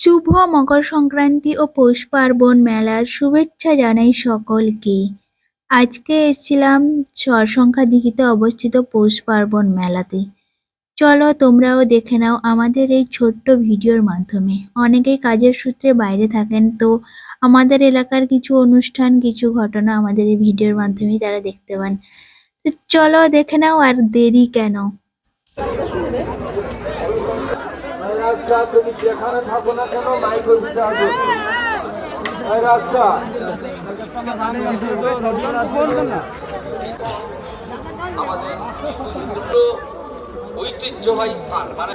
শুভ মকর সংক্রান্তি ও পৌষ পার্বণ মেলার শুভেচ্ছা জানাই সকলকে। আজকে এসেছিলাম সরসংখ্যা দিঘিতে অবস্থিত পৌষ পার্বণ মেলাতে। চলো তোমরাও দেখে নাও আমাদের এই ছোট্ট ভিডিওর মাধ্যমে। অনেকেই কাজের সূত্রে বাইরে থাকেন, তো আমাদের এলাকার কিছু অনুষ্ঠান, কিছু ঘটনা আমাদের এই ভিডিওর মাধ্যমে তারা দেখতে পান। চলো দেখে নাও আর দেরি কেন? রাজা তুমি যেখানে থাকো না কেন মাইকের ভিতরে এই রাজা ঐতিহ্যবাহী স্থান মানে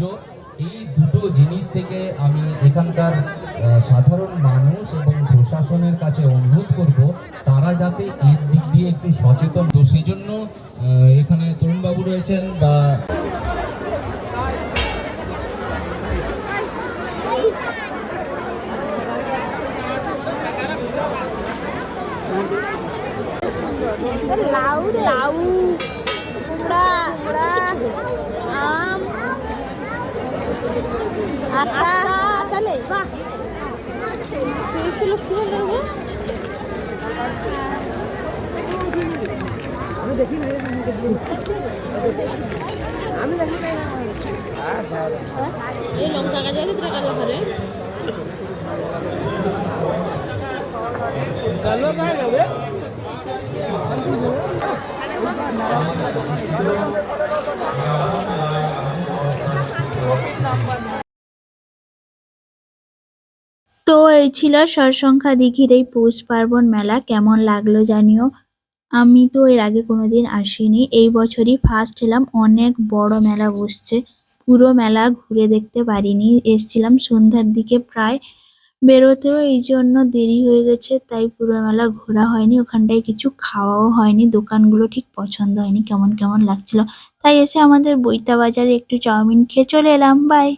বর্জ্য এই দুটো জিনিস থেকে আমি এখানকার সাধারণ মানুষ এবং প্রশাসনের কাছে অনুরোধ করব তারা যাতে এর দিক দিয়ে একটু সচেতন। তো সেই জন্য এখানে তরুণবাবু রয়েছেন বা লাউ লাউ। কুমড়া কুমড়া। আম। বাহ সেই তো লক্ষ্মী ভান্ডার গো এই লঙ্কা গাছের ভিতরে কালো করে তো এই ছিল সরসংখ্যা দিঘির এই পৌষ পার্বণ মেলা। কেমন লাগল জানিও? আমি তো এর আগে কোনোদিন আসিনি। এই বছরই ফার্স্ট এলাম। অনেক বড় মেলা বসছে। পুরো মেলা ঘুরে দেখতে পারিনি। এসছিলাম সন্ধ্যার দিকে প্রায়। বেরোতেও এই জন্য দেরি হয়ে গেছে, তাই পুরো মেলা ঘোরা হয়নি। ওখানটায় কিছু খাওয়াও হয়নি। দোকানগুলো ঠিক পছন্দ হয়নি। কেমন কেমন লাগছিল? তাই এসে আমাদের বইতা বাজারে একটু চাউমিন খেয়ে চলে এলাম। বাই